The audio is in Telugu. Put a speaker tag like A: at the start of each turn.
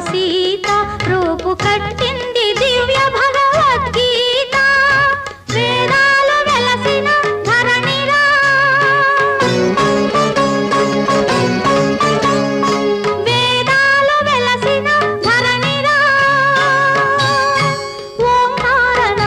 A: సీత రూపు కట్టి